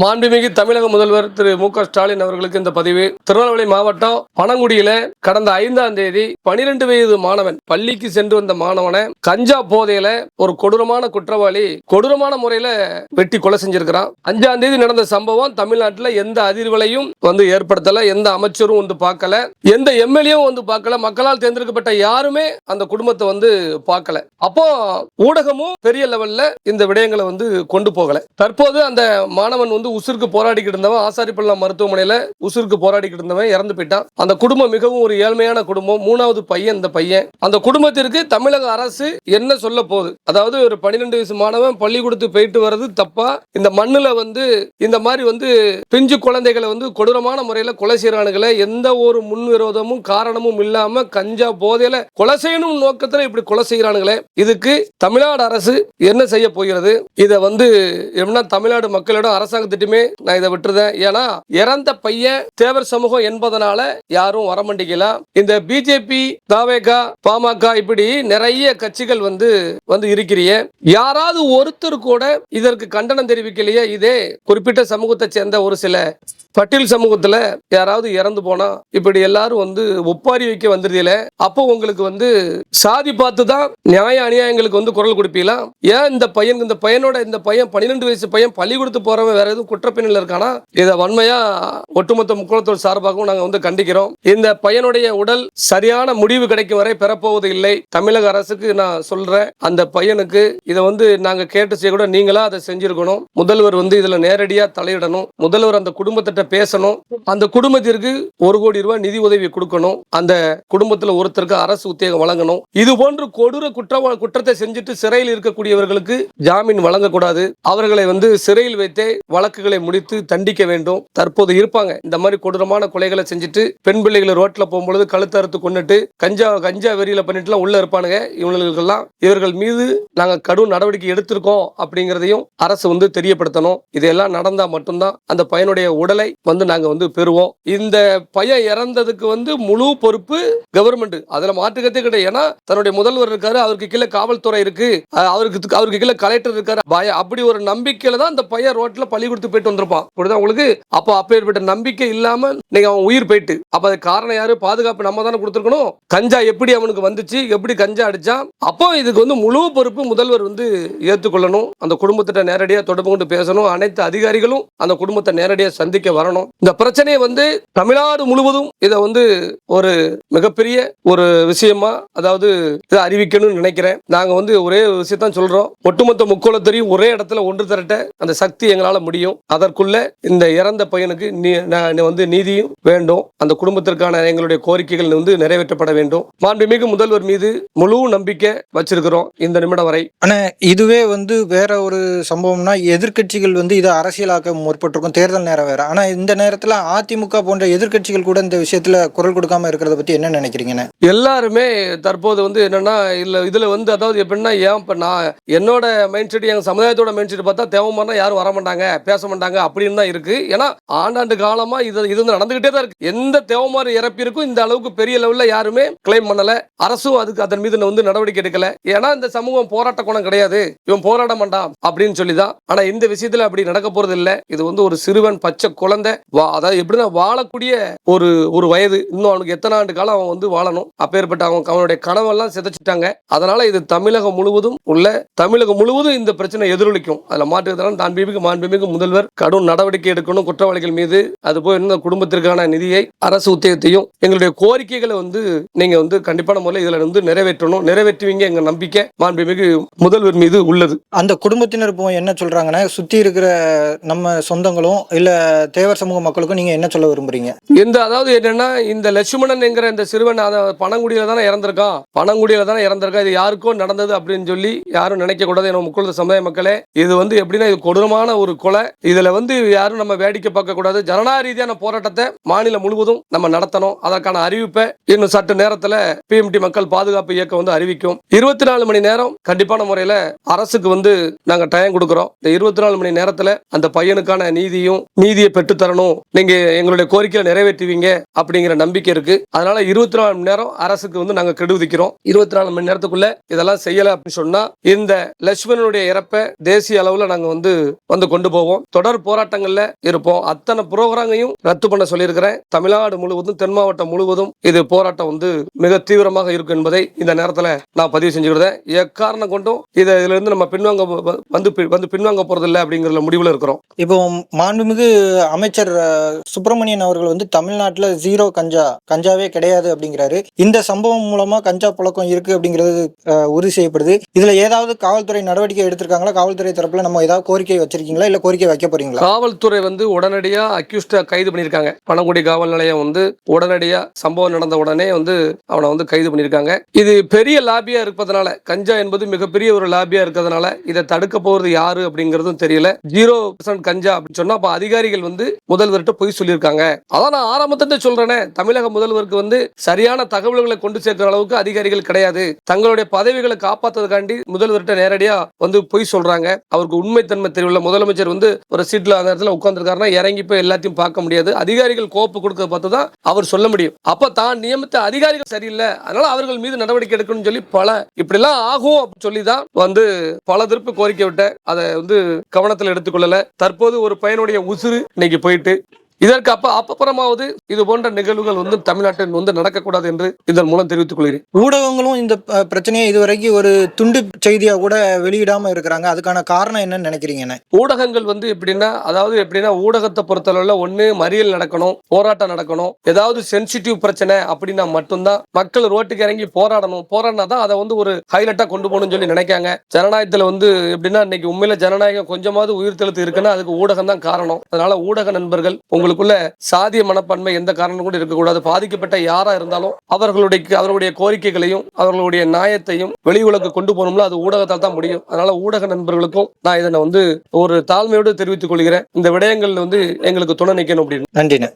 மாண்புமிகு தமிழக முதல்வர் திரு மு க ஸ்டாலின் அவர்களுக்கு இந்த பதிவு. திருநெல்வேலி மாவட்டம் பனங்குடியில கடந்த ஐந்தாம் தேதி பனிரெண்டு வயது மாணவன் பள்ளிக்கு சென்று வந்த மாணவனை கஞ்சா போதையில ஒரு கொடூரமான குற்றவாளி கொடூரமான முறையில வெட்டி கொலை செஞ்சிருக்கிறான். அஞ்சாம் தேதி நடந்த சம்பவம் தமிழ்நாட்டில் எந்த அதிர்வலையும் வந்து ஏற்படுத்தல எந்த அமைச்சரும் வந்து பார்க்கல எந்த எம்எல்ஏவும் வந்து பார்க்கல மக்களால் தேர்ந்தெடுக்கப்பட்ட யாருமே அந்த குடும்பத்தை வந்து பார்க்கல. அப்போ ஊடகமும் பெரிய லெவல்ல இந்த விடயங்களை வந்து கொண்டு போகல. தற்போது அந்த மாணவன் வந்து உசுருக்கு போராடிக்கிட்டு இருந்தவன் ஆசாரிப்பள்ளம் மருத்துவமனையில உசுருக்கு போராடிக்கிட்டு இருந்தவன் இறந்து போயிட்டான். அந்த குடும்பம் மிகவும் ஒரு ஏழ்மையான குடும்பம். மூணாவது பையன் இந்த பையன். அந்த குடும்பத்திற்கு தமிழக அரசு என்ன சொல்ல போகுது? அதாவது ஒரு பன்னிரெண்டு வயசு மாணவன் பள்ளிக்கூடத்துக்கு போயிட்டு வர்றது தப்பா? இந்த மண்ணுல வந்து இந்த மாதிரி வந்து பிஞ்சு குழந்தைகளை வந்து கொடூரமான முறையில கொலை செய்யறானுங்களே எந்த ஒரு முன் விரோதமும் காரணமும் இல்லாம கஞ்சா போதையில கொலை செய்யணும் நோக்கத்துல இப்படி கொலை செய்யறானுங்களே. இதுக்கு தமிழ்நாடு அரசு என்ன செய்ய போகிறது? இதை வந்து எப்படின்னா தமிழ்நாடு மக்களிடம் அரசாங்கத்திட்டுமே நான் இதை விட்டுருதேன் ஏன்னா இறந்த பையன் தேவர் சமூகம் என்பதனால யாரும் வர வரமாட்டேங்கலாம் இந்த பிஜேபி தாவேகா பாமக இப்படி நிறைய கட்சிகள் வந்து வந்து இருக்கிறிய. யாராவது ஒருத்தர் கூட இதற்கு கண்டனம் தெரிவிக்கலையே. இதே குறிப்பிட்ட சமூகத்தை சேர்ந்த ஒரு சில பட்டியல் சமூகத்துல யாராவது இறந்து போனா இப்படி எல்லாரும் வந்து ஒப்பாரி வைக்க வந்துருதில அப்போ உங்களுக்கு வந்து சாதி பார்த்து தான் நியாய அநியாயங்களுக்கு வந்து குரல் கொடுப்பீங்களா? ஏன் இந்த பையன் இந்த பையனோட இந்த பையன் பன்னிரெண்டு வயசு பையன் பள்ளிக்கூடத்து போறவன் வேற எதுவும் குற்றப்பின்னல் இருக்கானா? இதை வன்மையா ஒட்டுமொத்த முக்குளத்தோர் சார்பாகவும் நாங்க வந்து கண்டிக்கிறோம். இந்த பையனுடைய உடல் சரியான முடிவு கிடைக்கும் வரை பெறப்போவது இல்லை. தமிழக அரசுக்கு நான் சொல்றேன் அந்த பையனுக்கு இதை வந்து நாங்க கேட்டு செய்ய கூட நீங்களா அதை செஞ்சிருக்கணும். முதல்வர் வந்து இதுல நேரடியா தலையிடணும். முதல்வர் அந்த குடும்பத்திட்ட பேசணும். அந்த குடும்பத்திற்கு ஒரு கோடி ரூபாய் நிதி உதவி கொடுக்கணும். அந்த குடும்பத்தில் ஒருத்தருக்கு அரசு உத்தியோகம் வழங்கணும். இது போன்று கொடூர குற்ற குற்றத்தை செஞ்சுட்டு சிறையில் இருக்கக்கூடியவர்களுக்கு ஜாமீன் வழங்கக்கூடாது. அவர்களை வந்து சிறையில் வைத்தே வழக்குகளை முடித்து தண்டிக்க வேண்டும். தற்போது இருப்பாங்க. இந்த மாதிரி கொடூரமான கொலைகளை செஞ்சுட்டு பெண் பிள்ளைகளை ரோட்ல போகும்பொழுது கழுத்தறுத்து கொண்டுட்டு கஞ்சா கஞ்சா வெறியில பண்ணிட்டுலாம் உள்ள இருப்பானுங்க. இவங்களுக்கெல்லாம் இவர்கள் மீது நாங்கள் கடும் நடவடிக்கை எடுத்திருக்கோம் அப்படிங்கிறதையும் அரசு வந்து தெரியப்படுத்தணும். இதெல்லாம் நடந்தா மட்டும்தான் அந்த பையனுடைய உடலை வந்து நாங்கள் வந்து பெறுவோம். இந்த பையன் இறந்ததுக்கு வந்து முழு பொறுப்பு கவர்மெண்ட் அதில் மாற்றுக்கத்தே கிடையாது. ஏன்னா தன்னுடைய முதல்வர் இருக்காரு அவருக்கு கீழே காவல்துறை இருக்கு. அவருக்கு அவருக்கு கீழே கலெக்டர் இருக்காரு. பய அப்படி ஒரு நம்பிக்கையில தான் அந்த பையன் ரோட்ல பள்ளி கொடுத்து போயிட்டு வந்திருப்பான். புரியுதா உங்களுக்கு? அப்போ அப்பேற்பட்ட நம்பிக்கை இல்லாம நீங்க அவன் உயிர் போயிட்டு. அப்ப அது காரணம் யாரு? பாதுகாப்பு நம்ம தானே கொடுத்துருக்கணும். கஞ்சா எப்படி அவனுக்கு வந்துச்சு? எப்படி கஞ்சா அடிச்சான்? அப்போ இதுக்கு வந்து முழு பொறுப்பு முதல்வர் வந்து ஏற்றுக்கொள்ளணும். அந்த குடும்பத்திட்ட நேரடியாக தொடர்பு கொண்டு பேசணும். அனைத்து அதிகாரிகளும் அந்த குடும்பத்தை நேரடியாக சந்திக்க வரணும் இந்த பிரச்சனையை வந்து தமிழ்நாடு முழுவதும் இதை வந்து ஒரு மிகப்பெரிய ஒரு விஷயமா அதாவது இதை அறிவிக்கணும்னு நினைக்கிறேன். நாங்க வந்து ஒரே விஷயத்தான் சொல்றோம். ஒட்டுமொத்த முக்கோலத்தரையும் ஒரே இடத்துல ஒன்று திரட்ட அந்த சக்தி எங்களால முடியும். அதற்குள்ள இந்த இறந்த பையனுக்கு நீ- நான் வந்து நீதியும் வேண்டும். அந்த குடும்பத்திற்கான எங்களுடைய கோரிக்கைகள் வந்து நிறைவேற்றப்பட வேண்டும். மாண்புமிகு முதல்வர் மீது முழு நம்பிக்கை வச்சிருக்கிறோம் இந்த நிமிடம் வரை. ஆனா இதுவே வந்து வேற ஒரு சம்பவம்னா எதிர்க்கட்சிகள் வந்து இதை அரசியலாக்க முற்பட்டிருக்கும். தேர்தல் நேரம் வேற. ஆனா இந்த நேரத்தில் அதிமுக போன்ற எதிர்க்கட்சிகள் கூட இந்த விஷயத்தில் குரல் கொடுக்காம இருக்கிறத பற்றி என்ன நினைக்கிறீங்கன்னு? எல்லாருமே தற்போது வந்து என்னன்னா இல்லை இதில் வந்து அதாவது எப்படின்னா ஏன் இப்போ நான் என்னோட மைண்ட் செட் எங்கள் சமுதாயத்தோட மைண்ட் செட் பார்த்தா தேவமானா யாரும் வர மாட்டாங்க பேச மாட்டாங்க அப்படின்னு தான் இருக்கு. ஏன்னா ஆண்டாண்டு காலமாக இது இது வந்து நடந்துக்கிட்டே தான் இருக்குது எந்த தேவமாறு இறப்பிற்கும் இந்த அளவுக்கு பெரிய லெவலில் யாருமே கிளைம் பண்ணலை. அரசும் அதுக்கு அதன் மீது வந்து நடவடிக்கை எடுக்கல. ஏன்னா இந்த சமூகம் போராட்ட குணம் கிடையாது. இவன் போராட மாட்டான் அப்படின்னு சொல்லி தான் ஆனால் இந்த விஷயத்தில் அப்படி நடக்க போகிறது இல்லை இது வந்து ஒரு சிறுவன் பச்சை குழந்தை வா- அதாவது எப்படின்னா வாழக்கூடிய ஒரு ஒரு வயது. இன்னும் அவனுக்கு எத்தனை ஆண்டு காலம் அவன் வந்து வாழணும்? அப்பேற்பட்ட அவன் அவனுடைய கனவெல்லாம் சிதைச்சிட்டாங்க. அதனால இது தமிழகம் முழுவதும் உள்ள தமிழகம் முழுவதும் இந்த பிரச்சனை எதிரொலிக்கும். அதுல மாற்றுவதால் பிபிக்கு மாண்புமிகு முதல்வர் கடும் நடவடிக்கை எடுக்கணும் குற்றவாளிகள் மீது. அது போய் இந்த குடும்பத்திற்கான நிதியை அரசு உத்தியத்தையும் எங்களுடைய கோரிக்கைகளை வந்து நீங்க வந்து கண்டிப்பான முறையில் இதுல வந்து நிறைவேற்றணும். நிறைவேற்றுவீங்க எங்க நம்பிக்கை மாண்புமிகு முதல்வர் மீது உள்ளது. அந்த குடும்பத்தினர் இப்போ என்ன சொல்றாங்கன்னா சுத்தி இருக்கிற நம்ம சொந்தங்களும் இல்ல தேவர் சமூக மக்களுக்கும் நீங்க என்ன சொல்ல விரும்புறீங்க? இந்த அதாவது என்னன்னா இந்த லட்சுமணன் என்கிற இந்த சிறுவன் அதை பணங்குடியில தானே இறந்திருக்கான். பணங்குடியில தானே இறந்திருக்கான் இது யாருக்கோ நடந்தது அப்படின்னு சொல்லி யாரும் நினைக்க கூடாது நம்ம முக்குளத்து சமுதாய மக்களே. இது வந்து எப்படின்னா இது கொடூரமான ஒரு கொலை. இதுல வந்து யாரும் நம்ம வேடிக்கை பார்க்க கூடாது. ஜனநாயக ரீதியான போராட்டத்தை மாநிலம் முழுவதும் நம்ம நடத்தணும். அதற்கான அறிவிப்பை இன்னும் சற்று நேரத்துல பிஎம்டி மக்கள் பாதுகாப்பு இயக்கம் வந்து அறிவிக்கும். இருபத்தி நாலு மணி நேரம் கண்டிப்பான முறையில அரசுக்கு வந்து நாங்க டைம் கொடுக்குறோம். இந்த இருபத்தி நாலு மணி நேரத்துல அந்த பையனுக்கான நீதியும் நீதியை பெற்று தரணும். நீங்க எங்களுடைய கோரிக்கையை நிறைவேற்றுவீங்க அப்படிங்கிற நம்பிக்கை இருக்கு. அதனால இருபத்தி நாலு மணி நேரம் அரசுக்கு வந்து நாங்க கெடு விதிக்கிறோம். இருபத்தி நாலு மணி நேரத்துக்குள்ள இதெல்லாம் செய்யல அப்படின்னு சொன்னா இந்த லட்சுமணனுடைய இறப்பை தேசிய அளவுல நாங்க வந்து வந்து கொண்டு போவோம். தொடர் போராட்டங்கள்ல இருப்போம். அத்தனை புரோகிராமையும் ரத்து பண்ண சொல்லியிருக்கிறேன். தமிழ்நாடு முழுவதும் தென் மாவட்டம் முழுவதும் இது போராட்டம் வந்து மிக தீவிரமாக இருக்கும் என்பதை இந்த நேரத்துல நான் பதிவு செஞ்சுக்கிறேன். எக்காரணம் கொண்டும் இதை இதுல இருந்து நம்ம பின்வாங்க வந்து வந்து பின்வாங்க போறது இல்லை அப்படிங்கிற முடிவுல இருக்கிறோம். இப்போ மாண்புமிகு அமைச்சர் சுப்பிரமணியன் அவர்கள் வந்து தமிழ்நாட்டில் ஜீரோ கஞ்சா கஞ்சாவே கிடையாது அப்படிங்கிறாரு. இந்த சம்பவம் மூலமா கஞ்சா புழக்கம் இருக்கு அப்படிங்கிறது உறுதி செய்யப்படுது. இதுல ஏதாவது காவல்துறை நடவடிக்கை எடுத்திருக்காங்களா? காவல்துறை தரப்புல நம்ம ஏதாவது கோரிக்கை வச்சிருக்கீங்களா? இல்ல கோரிக்கை வைக்க போறீங்களா? காவல்துறை வந்து உடனடியா அக்யூஸ்டா கைது பண்ணியிருக்காங்க. பழங்குடி காவல் நிலையம் வந்து உடனடியா சம்பவம் நடந்த உடனே வந்து அவனை வந்து கைது பண்ணியிருக்காங்க. இது பெரிய லாபியா இருப்பதனால கஞ்சா என்பது மிகப்பெரிய ஒரு லாபியா இருக்கிறதுனால இதை தடுக்க போறது யாரு அப்படிங்கறதும் தெரியல. ஜீரோ கஞ்சா அப்படின்னு சொன்னா அப்ப அதிகாரிகள் வந்து முதல்வர்கிட்ட பொய் சொல்லியிருக்காங்க. அதான் நான் ஆரம்பத்திட்ட சொல்றேனே தமிழக முதல்வருக்கு வந்து சரியான தகவல்களை கொண்டு சேர்க்கிற அளவுக்கு அதிகாரிகள் கிடையாது. தங்களுடைய பதவிகளை காப்பாத்துறதுக்காண்டி முதல்வர்கிட்ட நேரடியா வந்து பொய் சொல்றாங்க. அவருக்கு உண்மைத்தன்மை தெரியவில்லை முதலமைச்சர் வந்து ஒரு சீட்ல அந்த இடத்துல உட்காந்துருக்காருன்னா இறங்கி போய் எல்லாத்தையும் பார்க்க முடியாது. அதிகாரிகள் கோப்பு கொடுக்கறத பார்த்து தான் அவர் சொல்ல முடியும். அப்ப தான் நியமித்த அதிகாரிகள் சரியில்லை. அதனால அவர்கள் மீது நடவடிக்கை எடுக்கணும்னு சொல்லி பல இப்படிலாம் ஆகும் அப்படின்னு சொல்லி தான் வந்து பல திருப்பு கோரிக்கை விட்ட அதை வந்து கவனத்தில் எடுத்துக்கொள்ளல. தற்போது ஒரு பையனுடைய உசுறு இன்னைக்கு போயிட்டு இதற்கு அப்ப அப்பப்புறமாவது இது போன்ற நிகழ்வுகள் வந்து தமிழ்நாட்டில் வந்து நடக்கக்கூடாது என்று இதன் மூலம் தெரிவித்துக் கொள்கிறேன். ஊடகங்களும் இந்த பிரச்சனையை இதுவரைக்கும் ஒரு துண்டு செய்தியா கூட வெளியிடாம இருக்கிறாங்க. அதுக்கான காரணம் என்னன்னு நினைக்கிறீங்கண்ணே ஊடகங்கள் வந்து எப்படின்னா அதாவது எப்படின்னா ஊடகத்தை பொறுத்தளவுல ஒண்ணு மறியல் நடக்கணும் போராட்டம் நடக்கணும். ஏதாவது சென்சிட்டிவ் பிரச்சனை அப்படின்னா மட்டும்தான். மக்கள் ரோட்டுக்கு இறங்கி போராடணும். போராடினா தான் அதை வந்து ஒரு ஹைலைட்டா கொண்டு போகணும்னு சொல்லி நினைக்காங்க. ஜனநாயகத்துல வந்து எப்படின்னா இன்னைக்கு உண்மையில ஜனநாயகம் கொஞ்சமாவது உயிர் தெழுத்து இருக்குன்னா அதுக்கு ஊடகம் தான் காரணம். அதனால ஊடக நண்பர்கள் உங்களுக்குள்ள சாதிய மனப்பான்மை எந்த காரணம் கூட இருக்கக்கூடாது. பாதிக்கப்பட்ட யாரா இருந்தாலும் அவர்களுடைய அவர்களுடைய கோரிக்கைகளையும் அவர்களுடைய நியாயத்தையும் வெளி உலக கொண்டு போகணும்ல அது ஊடகத்தால் தான் முடியும். அதனால ஊடக நண்பர்களுக்கும் நான் இதனை வந்து ஒரு தாழ்மையோடு தெரிவித்துக் கொள்கிறேன். இந்த விடயங்கள் வந்து எங்களுக்கு துணை நிற்கணும் அப்படின்னு. நன்றிண்ணே.